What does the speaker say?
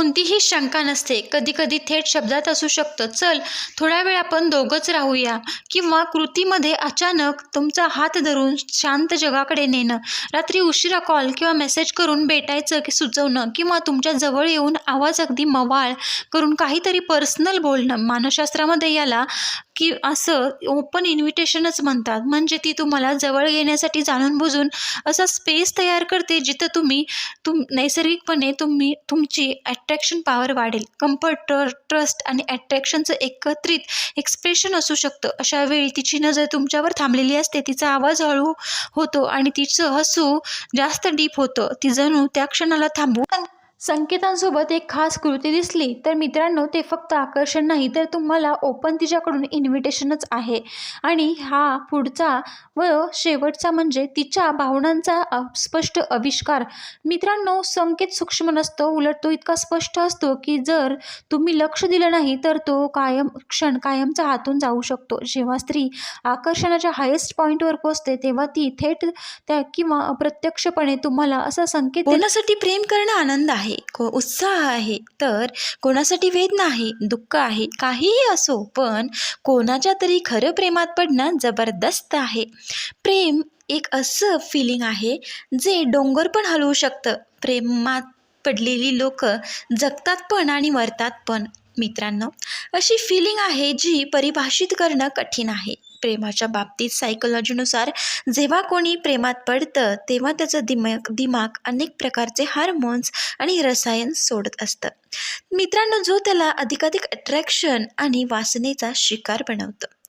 कोणतीही शंका नसते. कधी कधी थेट शब्दात असू शकतं. चल थोडा वेळ आपण दोघंच राहूया. किंवा कृतीमध्ये अचानक तुमचा हात धरून शांत जगाकडे नेणं. रात्री उशिरा कॉल किंवा मेसेज करून भेटायचं की सुचवणं. किंवा तुमच्या जवळ येऊन आवाज अगदी मवाळ करून काहीतरी पर्सनल बोलणं. मानसशास्त्रामध्ये याला की असं ओपन इन्व्हिटेशनच म्हणतात. म्हणजे ती तुम्हाला जवळ येण्यासाठी जाणून बुजून असा स्पेस तयार करते जिथं तुम्ही तुम नैसर्गिकपणे तुम्ही तुमची अट्रॅक्शन पॉवर वाढेल. कम्फर्ट ट्रस्ट आणि अट्रॅक्शनचं एकत्रित एक्सप्रेशन असू शकतं. अशा वेळी तिची नजर तुमच्यावर थांबलेली असते. तिचा आवाज हळू होतो आणि तिचं हसू जास्त डीप होतं. ती जणू त्या क्षणाला थांबू. संकेतांसोबत एक खास कृती दिसली तर मित्रांनो ते फक्त आकर्षण नाही तर तुम्हाला ओपन तिच्याकडून इन्व्हिटेशनच आहे. आणि हा पुढचा व शेवटचा म्हणजे तिच्या भावनांचा स्पष्ट आविष्कार. मित्रांनो संकेत सूक्ष्म नसतो उलट तो इतका स्पष्ट असतो की जर तुम्ही लक्ष दिलं नाही तर तो कायम क्षण कायमचा हातून जाऊ शकतो. जेव्हा स्त्री आकर्षणाच्या हायेस्ट पॉईंटवर पोचते तेव्हा ती थेट त्या किंवा अप्रत्यक्षपणे तुम्हाला असा संकेत देण्यासाठी प्रेम करणं आनंद आहे? आहे को उत्साह आहे तर कोणासाठी वेदना आहे दुःख आहे काहीही असो पण कोणाच्या तरी खरं प्रेमात पडणं जबरदस्त आहे. प्रेम एक असं फिलिंग आहे जे डोंगर पण हलवू शकतं. प्रेमात पडलेली लोक जगतात पण आणि मरतात पण. मित्रांनो अशी फिलिंग आहे जी परिभाषित करणं कठीण आहे. प्रेमाच्या बाबतीत सायकोलॉजीनुसार जेव्हा कोणी प्रेमात पडतं तेव्हा त्याचं दिमाग दिमाग अनेक प्रकारचे हार्मोन्स आणि रसायन सोडत असतं. मित्रांनो जो त्याला अधिकाधिक अट्रॅक्शन आणि वासनेचा शिकार बनवतं.